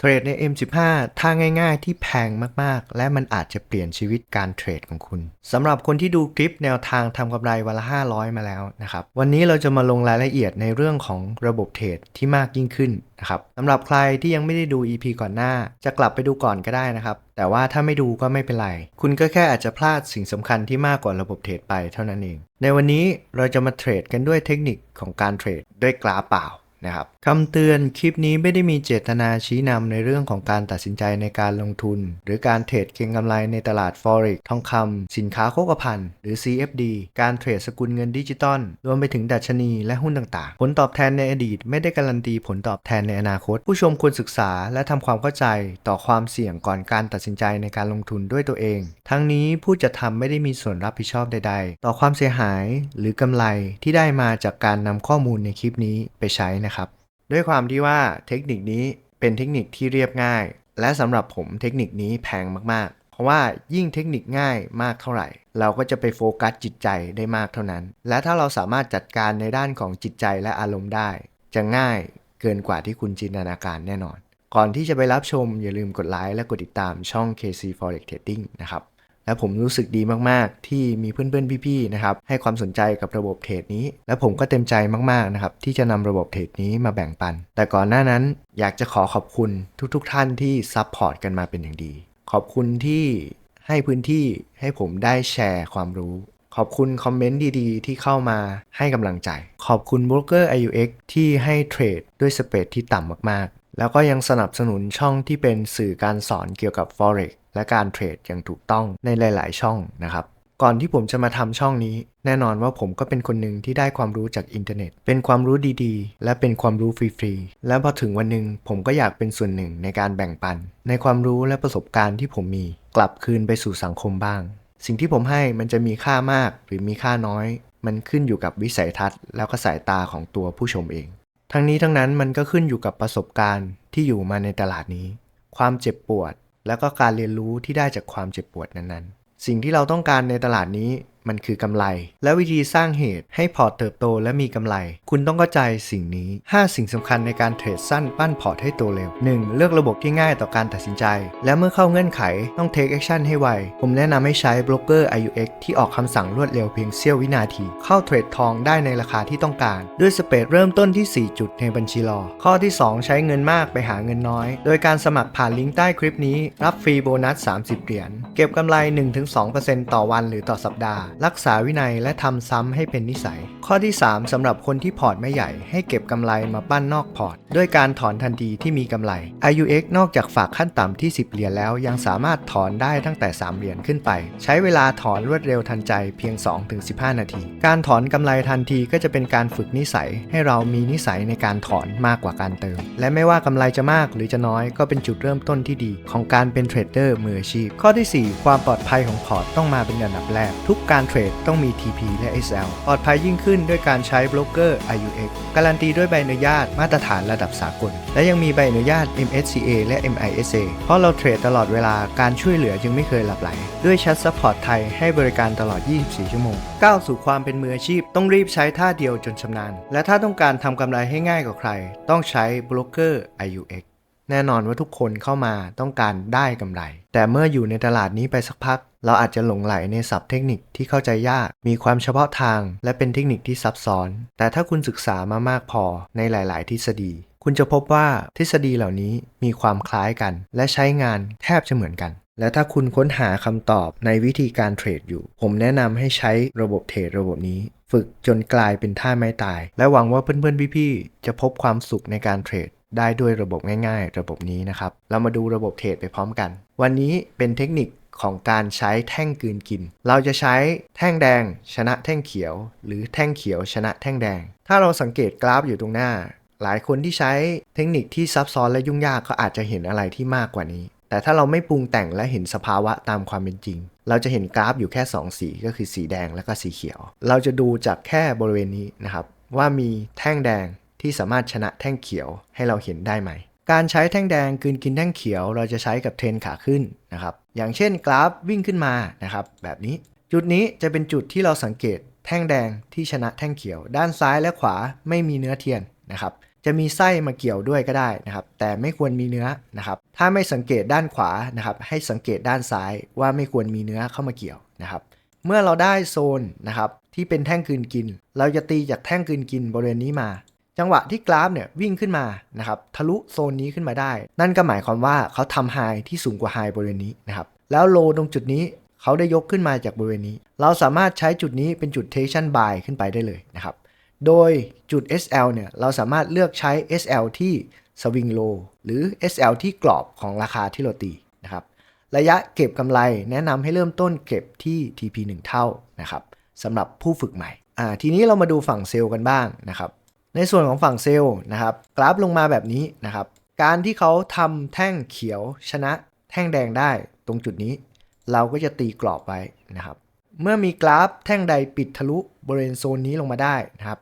เทรดใน M15 ท่าง่ายๆ ที่แพงมากๆ และมันอาจจะเปลี่ยนชีวิตการเทรดของคุณสำหรับคนที่ดูคลิปแนวทางทำกำไรวันละ 500 มาแล้วนะครับ วันนี้เราจะมาลงรายละเอียดในเรื่องของระบบเทรดที่มากยิ่งขึ้นนะครับสำหรับใครที่ยังไม่ได้ดู EP ก่อนหน้า จะกลับไปดูก่อนก็ได้นะครับ แต่ว่าถ้าไม่ดูก็ไม่เป็นไร คุณก็แค่อาจจะพลาดสิ่งสำคัญที่มากกว่าระบบเทรดไปเท่านั้นเอง ในวันนี้เราจะมาเทรดกันด้วยเทคนิคของการเทรดด้วยกราฟเปล่า นะครับคำเตือนคลิปนี้ไม่ได้มีเจตนาชี้นำในเรื่องของการตัดสินใจในการลงทุน หรือการเทรดเก็งกำไรในตลาด Forex ทองคำสินค้าโภคภัณฑ์หรือ CFD การเทรดสกุลเงินดิจิตอลรวมไปถึงดัชนีและหุ้นต่างๆ ผลตอบแทนในอดีต ไม่ได้การันตีผลตอบแทนในอนาคต ผู้ชมควรศึกษาและทำความเข้าใจต่อความเสี่ยงก่อนการตัดสินใจในการลงทุนด้วยตัวเอง ทั้งนี้ผู้จะทำไม่ได้มีส่วนรับผิดชอบใด ๆ ต่อความเสียหาย หรือกำไรที่ได้มาจากการนำข้อมูลในคลิปนี้ไปใช้นะครับ ด้วยความที่ว่าเทคนิคนี้เป็นเทคนิคที่เรียบง่าย และสำหรับผมเทคนิคนี้แพงมากๆ เพราะว่ายิ่งเทคนิคง่ายมากเท่าไหร่ เราก็จะไปโฟกัสจิตใจได้มากเท่านั้น และถ้าเราสามารถจัดการในด้านของจิตใจและอารมณ์ได้ จะง่ายเกินกว่าที่คุณจินตนาการแน่นอน ก่อนที่จะไปรับชมอย่าลืมกดไลค์และกดติดตามช่อง KC Forex Trading นะครับ และผมรู้สึกดีมากๆ ที่มีเพื่อนๆพี่ๆนะครับให้ความสนใจกับระบบเทรดนี้ และผมก็เต็มใจมากๆนะครับที่จะนำระบบเทรดนี้มาแบ่งปัน แต่ก่อนหน้านั้นอยากจะขอขอบคุณทุกๆ ท่านที่ซัพพอร์ตกันมาเป็นอย่างดี ขอบคุณที่ให้พื้นที่ให้ผมได้แชร์ความรู้ ขอบคุณคอมเมนต์ดีๆ ที่เข้ามาให้กำลังใจ ขอบคุณบล็อกเกอร์ IUX ที่ให้เทรดด้วยสเปรดที่ต่ำมากๆ แล้วก็ยังสนับสนุนช่องที่เป็นสื่อการสอนเกี่ยวกับ Forex และการเทรดอย่างถูกต้องในหลาย ๆ ช่องนะครับ ก่อนที่ผมจะมาทำช่องนี้ แน่นอนว่าผมก็เป็นคนหนึ่งที่ได้ความรู้จากอินเทอร์เน็ต เป็นความรู้ดีๆ และเป็นความรู้ฟรีๆ และพอถึงวันหนึ่งผมก็อยากเป็นส่วนหนึ่งในการแบ่งปัน ในความรู้และประสบการณ์ที่ผมมี กลับคืนไปสู่สังคมบ้าง สิ่งที่ผมให้มันจะมีค่ามากหรือมีค่าน้อย มันขึ้นอยู่กับวิสัยทัศน์ แล้วก็สายตาของตัวผู้ชมเอง ทั้งนี้ทั้งนั้นมันก็ขึ้นอยู่กับประสบการณ์ที่อยู่มาในตลาดนี้ ความเจ็บปวด แล้วก็การเรียนรู้ที่ได้จากความเจ็บปวดนั้นๆ สิ่งที่เราต้องการในตลาดนี้มันคือกำไร และวิธีสร้างเหตุให้พอร์ตเติบโตและมีกำไร คุณต้องเข้าใจสิ่งนี้ 5 สิ่งสำคัญในการเทรดสั้นปั้นพอร์ตให้โตเร็ว 1. เลือกระบบที่ง่ายต่อการตัดสินใจ และเมื่อเข้าเงื่อนไขต้อง take action ให้ไว ผมแนะนำให้ใช้บล็อกเกอร์ IUX ที่ออกคำสั่งรวดเร็วเพียงเสี้ยววินาที เข้าเทรดทองได้ในราคาที่ต้องการ ด้วยสเปรดเริ่มต้นที่ 4 จุดในบัญชีรอ ข้อที่ 2 ใช้เงินมากไปหาเงินน้อย โดยการสมัครผ่านลิงก์ใต้คลิปนี้ รับฟรีโบนัส 30 เหรียญ เก็บกำไร 1-2%ต่อวันหรือต่อสัปดาห์รักษาวินัยและทำซ้ำให้เป็นนิสัย ข้อที่ 3สำหรับคนที่พอร์ตไม่ใหญ่ ให้เก็บกำไรมาปั้นนอกพอร์ต ด้วยการถอนทันทีที่มีกำไร IUX นอกจากฝากขั้นต่ำที่ 10 เหรียญแล้ว ยังสามารถถอนได้ตั้งแต่ 3 เหรียญขึ้นไป ใช้เวลาถอนรวดเร็วทันใจเพียง 2-15 นาที การถอนกำไรทันทีก็จะเป็นการฝึกนิสัย ให้เรามีนิสัยในการถอนมากกว่าการเติม และไม่ว่ากำไรจะมากหรือจะน้อยก็เป็นจุดเริ่มต้นที่ดี ของการเป็นเทรดเดอร์มืออาชีพข้อที่ 4 ความปลอดภัยของพอร์ตต้องมาเป็นอันดับแรกทุกการเทรดต้องมี TP และ SL ปลอดภัยยิ่งขึ้นด้วยการใช้บล็อกเกอร์ IUX การันตีด้วยใบอนุญาตมาตรฐานระดับสากล และยังมีใบอนุญาต MSCA และ MISA เพราะเราเทรดตลอดเวลาการช่วยเหลือจึงไม่เคยหลับไหล ด้วยชัดซัพพอร์ตไทยให้บริการตลอด 24 ชั่วโมง ก้าวสู่ความเป็นมืออาชีพ ต้องรีบใช้ท่าเดียวจนชำนาญ และถ้าต้องการทำกำไรให้ง่ายกว่าใคร ต้องใช้บล็อกเกอร์ IUX แน่นอนว่าทุกคนเข้ามาต้องการได้กำไร แต่เมื่ออยู่ในตลาดนี้ไปสักพัก เราอาจจะหลงไหลในศัพท์เทคนิคที่เข้าใจยาก มีความเฉพาะทาง และเป็นเทคนิคที่ซับซ้อน แต่ถ้าคุณศึกษามามากพอในหลาย ๆ ทฤษฎี คุณจะพบว่าทฤษฎีเหล่านี้มีความคล้ายกัน และใช้งานแทบจะเหมือนกัน และถ้าคุณค้นหาคำตอบในวิธีการเทรดอยู่ ผมแนะนำให้ใช้ระบบเทรดระบบนี้ ฝึกจนกลายเป็นท่าไม้ตาย และหวังว่าเพื่อนๆพี่ๆจะพบความสุขในการเทรด ได้ด้วยระบบง่าย ๆ ระบบนี้นะครับ เรามาดูระบบเทรดไปพร้อมกัน วันนี้เป็นเทคนิคของการใช้แท่งกืนกิน เราจะใช้แท่งแดง ชนะแท่งเขียว หรือแท่งเขียวชนะแท่งแดง ถ้าเราสังเกตกราฟอยู่ตรงหน้า หลายคนที่ใช้เทคนิคที่ซับซ้อนและยุ่งยากก็อาจจะเห็นอะไรที่มากกว่านี้ แต่ถ้าเราไม่ปรุงแต่งและเห็นสภาวะตามความเป็นจริง เราจะเห็นกราฟอยู่แค่ 2 สีก็คือสีแดงและก็สีเขียว เราจะดูจากแค่บริเวณนี้นะครับว่ามีแท่งแดง ที่สามารถชนะแท่งเขียวให้เราเห็นได้ไหม การใช้แท่งแดงกืนกินแท่งเขียว เราจะใช้กับเทรนขาขึ้นนะครับ อย่างเช่นกราฟวิ่งขึ้นมานะครับแบบนี้ จุดนี้จะเป็นจุดที่เราสังเกตแท่งแดงที่ชนะแท่งเขียว ด้านซ้ายและขวาไม่มีเนื้อเทียนนะครับจะมีไส้มาเกี่ยวด้วยก็ได้นะครับ แต่ไม่ควรมีเนื้อนะครับ ถ้าไม่สังเกตด้านขวานะครับ ให้สังเกตด้านซ้ายว่าไม่ควรมีเนื้อเข้ามาเกี่ยวนะครับ เมื่อเราได้โซนนะครับที่เป็นแท่งกลืนกิน เราจะตีจากแท่งกลืนกินบริเวณนี้มา จังหวะที่กราฟเนี่ยวิ่งขึ้นมานะครับทะลุโซนนี้ขึ้นมาได้ นั่นก็หมายความว่าเขาทำไฮที่สูงกว่าไฮบริเวณนี้นะครับแล้วโลตรงจุดนี้เขาได้ยกขึ้นมาจากบริเวณนี้ เราสามารถใช้จุดนี้เป็นจุด tension buy ขึ้นไปได้เลยนะครับโดยจุด SL เนี่ยเราสามารถเลือกใช้ SL ที่ swing low หรือ SL ที่กรอบของราคาที่เราตีนะครับระยะเก็บกำไรแนะนำให้เริ่มต้นเก็บที่ TP 1 เท่านะครับสำหรับผู้ฝึกใหม่อ่าทีนี้เรามาดูฝั่งเซลล์กันบ้างนะครับ ในส่วนของฝั่งเซลล์นะครับ กราฟลงมาแบบนี้นะครับ การที่เขาทำแท่งเขียวชนะแท่งแดงได้ตรงจุดนี้ เราก็จะตีกรอบไว้นะครับ เมื่อมีกราฟแท่งใดปิดทะลุบริเวณโซนนี้ลงมาได้นะครับ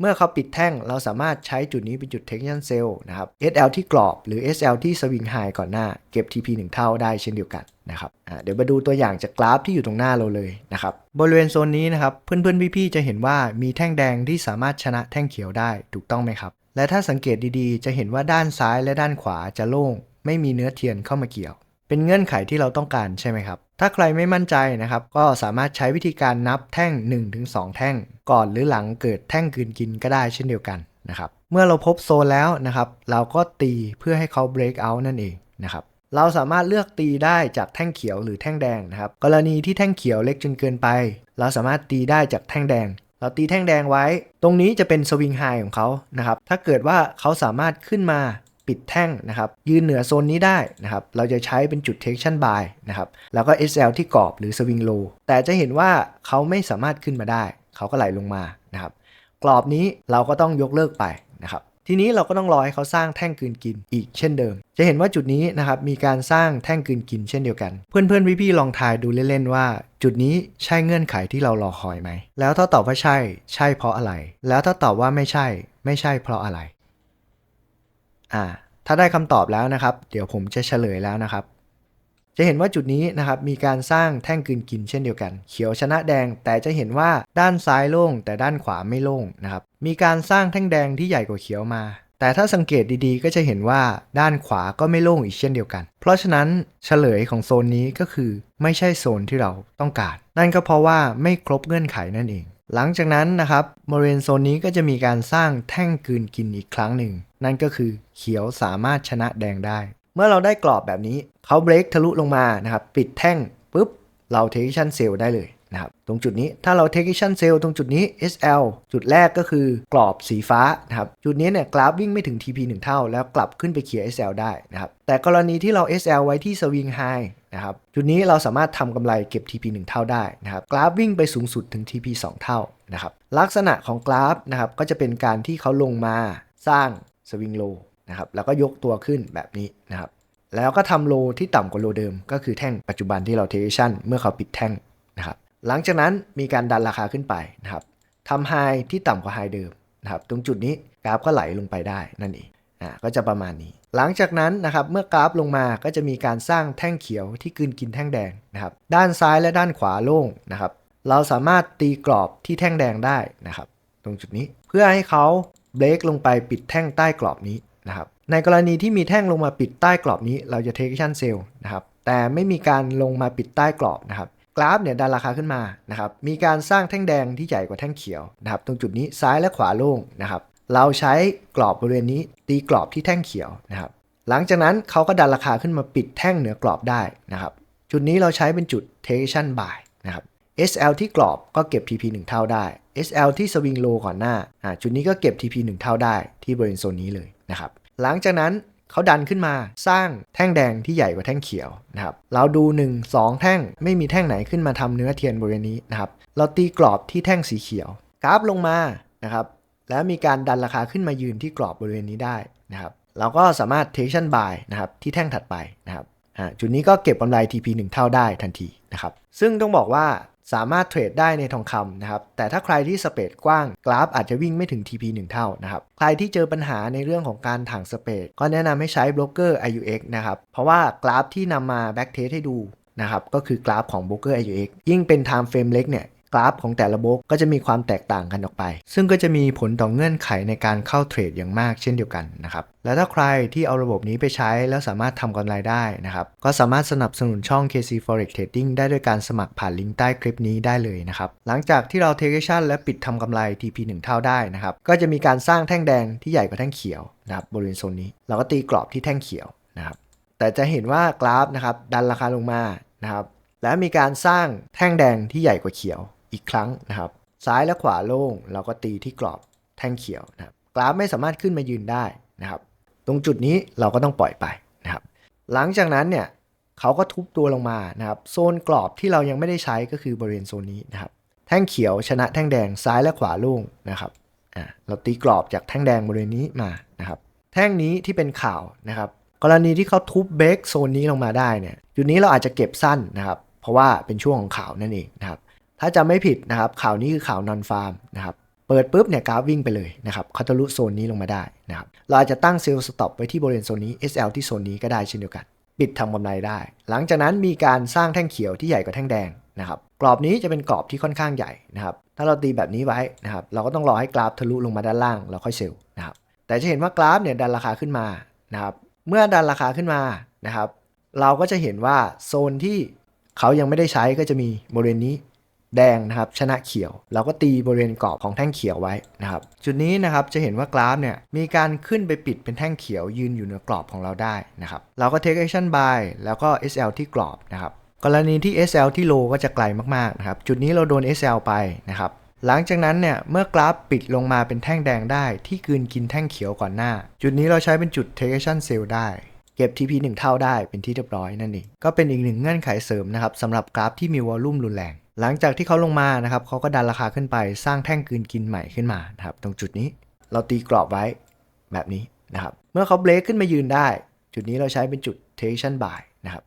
เมื่อเขาปิดแท่งเราสามารถใช้จุดนี้เป็นจุด tension cell นะครับ SL ที่กรอบหรือ SL ที่ swing high ก่อนหน้า เก็บ TP 1 เท่าได้เช่นเดียวกัน นะครับเดี๋ยวมาดูตัวอย่างจากกราฟที่อยู่ตรงหน้าเราเลยนะครับบริเวณโซนนี้นะครับเพื่อนๆพี่ๆจะเห็นว่ามีแท่งแดงที่สามารถชนะแท่งเขียวได้ถูกต้องไหมครับ และถ้าสังเกตดีๆ จะเห็นว่าด้านซ้ายและด้านขวาจะโล่ง ไม่มีเนื้อเทียนเข้ามาเกี่ยว เป็นเงื่อนไขที่เราต้องการใช่ไหมครับ ถ้าใครไม่มั่นใจนะครับ ก็สามารถใช้วิธีการนับแท่ง 1-2 แท่ง ก่อนหรือหลังเกิดแท่งกืนกินก็ได้เช่นเดียวกันนะครับเมื่อเราพบโซนแล้วนะครับ เราก็ตีเพื่อให้เขา break out นั่นเองนะครับ เราสามารถเลือกตีได้จากแท่งเขียวหรือแท่งแดงนะครับ กรณีที่แท่งเขียวเล็กจนเกินไป เราสามารถตีได้จากแท่งแดง เราตีแท่งแดงไว้ ตรงนี้จะเป็นสวิงไฮของเขานะครับ ถ้าเกิดว่าเขาสามารถขึ้นมาปิดแท่งนะครับ ยืนเหนือโซนนี้ได้นะครับ เราจะใช้เป็นจุด tension buy นะครับ แล้วก็ SL ที่กรอบหรือ swing low แต่จะเห็นว่าเขาไม่สามารถขึ้นมาได้ เขาก็ไหลลงมานะครับ กรอบนี้เราก็ต้องยกเลิกไปนะครับ ทีนี้เราก็ต้องรอให้เขาสร้างแท่งกืนกินอีกเช่นเดิม จะเห็นว่าจุดนี้นะครับมีการสร้างแท่งกืนกินเช่นเดียวกัน เพื่อนๆพี่ๆลองทายดูเล่นๆว่า จุดนี้ใช่เงื่อนไขที่เรารอคอยไหม แล้วถ้าตอบว่าใช่ ใช่เพราะอะไร แล้วถ้าตอบว่าไม่ใช่ ไม่ใช่เพราะอะไร อ่า ถ้าได้คำตอบแล้วนะครับ เดี๋ยวผมจะเฉลยแล้วนะครับ จะเห็นว่าจุดนี้นะครับมีการสร้างแท่งกืนกินเช่นเดียวกัน เขียวชนะแดงแต่จะเห็นว่าด้านซ้ายโล่งแต่ด้านขวาไม่โล่งนะครับมีการสร้างแท่งแดงที่ใหญ่กว่าเขียวมา แต่ถ้าสังเกตดีๆ ก็จะเห็นว่าด้านขวาก็ไม่โล่งอีกเช่นเดียวกัน เพราะฉะนั้นเฉลยของโซนนี้ก็คือไม่ใช่โซนที่เราต้องการ นั่นก็เพราะว่าไม่ครบเงื่อนไขนั่นเอง หลังจากนั้นนะครับบริเวณโซนนี้ก็จะมีการสร้างแท่งกืนกินอีกครั้งหนึ่ง นั่นก็คือเขียวสามารถชนะแดงได้ เมื่อเราได้กรอบแบบนี้เขาเบรกทะลุลงมานะครับปิดแท่งปุ๊บเรา tension cell ได้เลยนะครับตรงจุดนี้ถ้าเรา tension cell ตรงจุดนี้ SL จุดแรกก็คือกรอบสีฟ้านะครับจุดนี้เนี่ยกราฟวิ่งไม่ถึง TP 1 เท่า แล้วกลับขึ้นไปเคลียร์ SL ได้นะครับแต่กรณีที่เรา SL ไว้ที่ swing high นะครับจุดนี้เราสามารถทำกำไรเก็บ TP 1 เท่าได้นะครับกราฟวิ่งไปสูงสุดถึง TP 2 เท่านะครับลักษณะของกราฟนะครับก็จะเป็นการที่เขาลงมาสร้าง swing low นะครับแล้วก็ยกตัวขึ้นแบบนี้นะครับแล้วก็ทำโลที่ต่ำกว่าโลเดิม ก็คือแท่งปัจจุบันที่เราเทคชั่นเมื่อเขาปิดแท่งนะครับหลังจากนั้นมีการดันราคาขึ้นไปนะครับทำไฮที่ต่ำกว่าไฮเดิมนะครับตรงจุดนี้กราฟก็ไหลลงไปได้นั่นเองอ่าก็จะประมาณนี้ หลังจากนั้นนะครับเมื่อกราฟลงมาก็จะมีการสร้างแท่งเขียวที่กลืนกินแท่งแดงนะครับด้านซ้ายและด้านขวาโล่งนะครับเราสามารถตีกรอบที่แท่งแดงได้นะครับ ตรงจุดนี้เพื่อให้เขาเบรกลงไปปิดแท่งใต้กรอบนี้ นะครับในกรณีที่มีแท่งลงมาปิดใต้กรอบนี้เราจะ take action sell นะครับแต่ไม่มีการลงมาปิดใต้กรอบนะครับกราฟเนี่ยดันราคาขึ้นมานะครับมีการสร้างแท่งแดงที่ใหญ่กว่าแท่งเขียวนะครับตรงจุดนี้ซ้ายและขวาโล่งนะครับเราใช้กรอบบริเวณนี้ตีกรอบที่แท่งเขียวนะครับหลังจากนั้นเขาก็ดันราคาขึ้นมาปิดแท่งเหนือกรอบได้นะครับจุดนี้เราใช้เป็นจุด take action buy นะครับ SL ที่กรอบก็เก็บ TP 1 เท่าได้ SL ที่สวิงโลก่อนหน้าอ่าจุดนี้ก็เก็บ TP 1 เท่าได้ที่บริเวณโซนนี้เลยนะครับหลังจากนั้นเขาดันขึ้นมาสร้างแท่งแดงที่ใหญ่กว่าแท่งเขียวนะครับเราดู 1 2 แท่งไม่มีแท่งไหนขึ้นมาทำเนื้อเทียนบริเวณนี้นะครับเราตีกรอบที่แท่งสีเขียว กราฟลงมานะครับแล้วมีการดันราคาขึ้นมายืนที่กรอบบริเวณนี้ได้นะครับเราก็สามารถ tension buy นะครับที่แท่งถัดไปนะครับจุดนี้ก็เก็บกำไร TP 1 เท่าได้ทันทีนะครับซึ่งต้องบอกว่า สามารถเทรดได้ในทองคำนะครับ แต่ถ้าใครที่สเปดกว้างกราฟอาจจะวิ่งไม่ถึง TP 1 เท่านะครับ ใครที่เจอปัญหาในเรื่องของการถ่างสเปดก็แนะนำให้ใช้บล็อกเกอร์ IUX นะครับ เพราะว่ากราฟที่นำมาแบ็กเทสให้ดูนะครับ ก็คือกราฟของบล็อกเกอร์ IUX ยิ่งเป็น time frame เล็กเนี่ย ราฟของแต่ละบล็อกก็จะมีความแตกต่างกันออกไป ซึ่งก็จะมีผลต่อเงื่อนไขในการเข้าเทรดอย่างมากเช่นเดียวกันนะครับและถ้าใครที่เอาระบบนี้ไปใช้แล้วสามารถทำกำไรได้นะครับก็สามารถสนับสนุนช่อง KC Forex Trading ได้ด้วยการสมัครผ่านลิงก์ใต้คลิปนี้ได้เลยนะครับหลังจากที่เราเทคชั่นและปิดทำกำไร TP 1เท่าได้นะครับก็จะมีการสร้างแท่งแดงที่ใหญ่กว่าแท่งเขียวนะครับบริเวณโซนนี้เราก็ตีกรอบที่แท่งเขียวนะครับแต่จะเห็นว่ากราฟนะครับดันราคาลงมานะครับและมีการสร้างแท่งแดงที่ใหญ่กว่าเขียว อีกครั้งนะครับ ซ้ายและขวาโล่งเราก็ตีที่กรอบแท่งเขียวนะครับกราฟไม่สามารถขึ้นมายืนได้นะครับ ตรงจุดนี้เราก็ต้องปล่อยไปนะครับ หลังจากนั้นเนี่ยเขาก็ทุบตัวลงมานะครับ โซนกรอบที่เรายังไม่ได้ใช้ก็คือบริเวณโซนนี้นะครับ แท่งเขียวชนะแท่งแดงซ้ายและขวาโล่งนะครับอ่าเราตีกรอบจากแท่งแดงบริเวณนี้มานะครับ แท่งนี้ที่เป็นข่าวนะครับ กรณีที่เขาทุบเบรกโซนนี้ลงมาได้เนี่ยจุดนี้เราอาจจะเก็บสั้นนะครับ เพราะว่าเป็นช่วงของข่าวนั่นเองนะครับ ถ้าจำไม่ผิดนะครับข่าวนี้คือข่าวนอนฟาร์มนะครับเปิดปุ๊บเนี่ยกราฟวิ่งไปเลยนะครับเขาทะลุโซนนี้ลงมาได้นะครับเราอาจจะตั้งเซลล์สต็อปไว้ที่บริเวณโซนนี้ SL ที่โซนนี้ก็ได้เช่นเดียวกัน ปิดทำกำไรได้ หลังจากนั้นมีการสร้างแท่งเขียวที่ใหญ่กว่าแท่งแดงนะครับกรอบนี้จะเป็นกรอบที่ค่อนข้างใหญ่นะครับถ้าเราตีแบบนี้ไว้นะครับเราก็ต้องรอให้กราฟทะลุลงมาด้านล่างเราค่อยเซลล์นะครับแต่จะเห็นว่ากราฟเนี่ยดันราคาขึ้นมานะครับเมื่อดันราคาขึ้นมานะครับเราก็จะเห็นว่าโซนที่เขายังไม่ได้ใช้ก็จะมีบริเวณนี้ แดงนะครับชนะเขียว เราก็ตีบริเวณกรอบของแท่งเขียวไว้นะครับจุดนี้นะครับจะเห็นว่ากราฟเนี่ยมีการขึ้นไปปิดเป็นแท่งเขียวยืนอยู่เหนือกรอบของเราได้นะครับเราก็ take action buy แล้วก็ SL ที่กรอบนะครับกรณีที่ SL ที่โลก็จะไกลมากๆนะครับจุดนี้เราโดน SL ไปนะครับหลังจากนั้นเนี่ยเมื่อกราฟปิดลงมาเป็นแท่งแดงได้ที่กืนกินแท่งเขียวก่อนหน้า จุดนี้เราใช้เป็นจุด take action sell ได้เก็บ TP 1 เท่าได้เป็นที่เรียบร้อยนั่นเองก็เป็นอีกหนึ่งเงื่อนไขเสริมนะครับสำหรับกราฟที่มีวอลลุ่มรุนแรง หลังจากที่เขาลงมานะครับเขาก็ดันราคาขึ้นไปสร้างแท่งกืนกินใหม่ขึ้นมานะครับตรงจุดนี้เราตีกรอบไว้แบบนี้นะครับเมื่อเขาเบรกขึ้นมายืนได้ จุดนี้เราใช้เป็นจุด take action buy นะครับ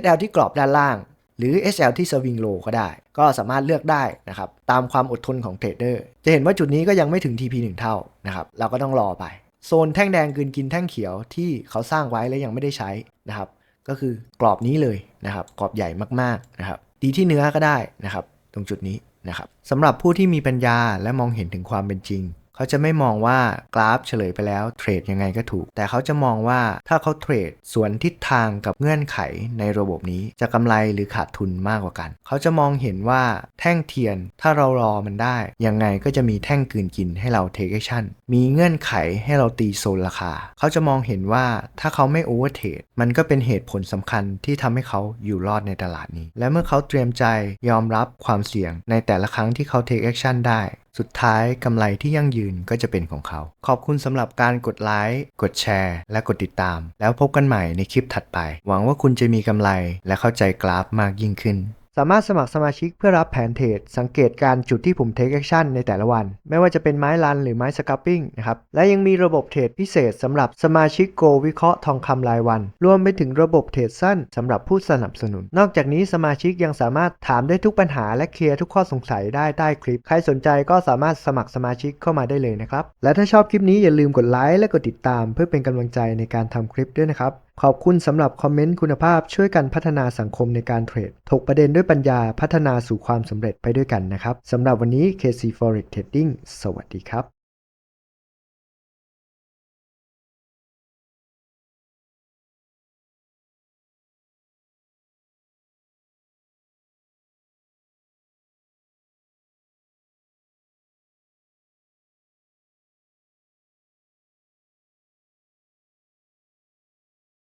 SL ที่กรอบด้านล่าง หรือ SL ที่ swing low ก็ได้ ก็สามารถเลือกได้นะครับตามความอดทนของเทรดเดอร์จะเห็นว่าจุดนี้ก็ยังไม่ถึง TP 1 เท่านะครับเราก็ต้องรอไป โซนแท่งแดงกืนกินแท่งเขียวที่เขาสร้างไว้และยังไม่ได้ใช้นะครับก็คือกรอบนี้เลยนะครับกรอบใหญ่มากๆนะครับ ดีที่เนื้อก็ได้นะครับ ตรงจุดนี้นะครับสำหรับผู้ที่มีปัญญาและมองเห็นถึงความเป็นจริง เขาจะไม่มองว่ากราฟเฉลยไปแล้วเทรดยังไงก็ถูก แต่เขาจะมองว่าถ้าเขาเทรดสวนทิศทางกับเงื่อนไขในระบบนี้จะกำไรหรือขาดทุนมากกว่ากัน เขาจะมองเห็นว่าแท่งเทียนถ้าเรารอมันได้ ยังไงก็จะมีแท่งกืนกินให้เราเทคแอคชั่นมีเงื่อนไขให้เราตีโซนราคา เขาจะมองเห็นว่าถ้าเขาไม่โอเวอร์เทรดมันก็เป็นเหตุผลสำคัญที่ทำให้เขาอยู่รอดในตลาดนี้ และเมื่อเขาเตรียมใจยอมรับความเสี่ยงในแต่ละครั้งที่เขาเทคแอคชั่นได้ สุดท้ายกำไรที่ยั่งยืนก็จะเป็นของเขา ขอบคุณสำหรับการกดไลค์กดแชร์ และกดติดตาม แล้วพบกันใหม่ในคลิปถัดไป หวังว่าคุณจะมีกำไรและเข้าใจกราฟมากยิ่งขึ้น สามารถสมัครสมาชิกเพื่อรับแผนเทรดสังเกตการจุดที่ผม take action ในแต่ละวัน ไม่ว่าจะเป็นไม้ลันหรือไม้สกับปิ้งนะครับ และยังมีระบบเทรดพิเศษสำหรับสมาชิกโกวิเคราะห์ทองคำรายวัน รวมไปถึงระบบเทรดสั้นสำหรับผู้สนับสนุน นอกจากนี้สมาชิกยังสามารถถามได้ทุกปัญหาและเคลียร์ทุกข้อสงสัยได้ใต้คลิป ใครสนใจก็สามารถสมัครสมาชิกเข้ามาได้เลยนะครับ และถ้าชอบคลิปนี้อย่าลืมกดไลค์และกดติดตาม เพื่อเป็นกำลังใจในการทำคลิปด้วยนะครับ ขอบคุณสำหรับคอมเมนต์คุณภาพช่วยกันพัฒนาสังคมในการเทรด ถกประเด็นด้วยปัญญาพัฒนาสู่ความสำเร็จไปด้วยกันนะครับสำหรับวันนี้ KC Forex Trading สวัสดีครับ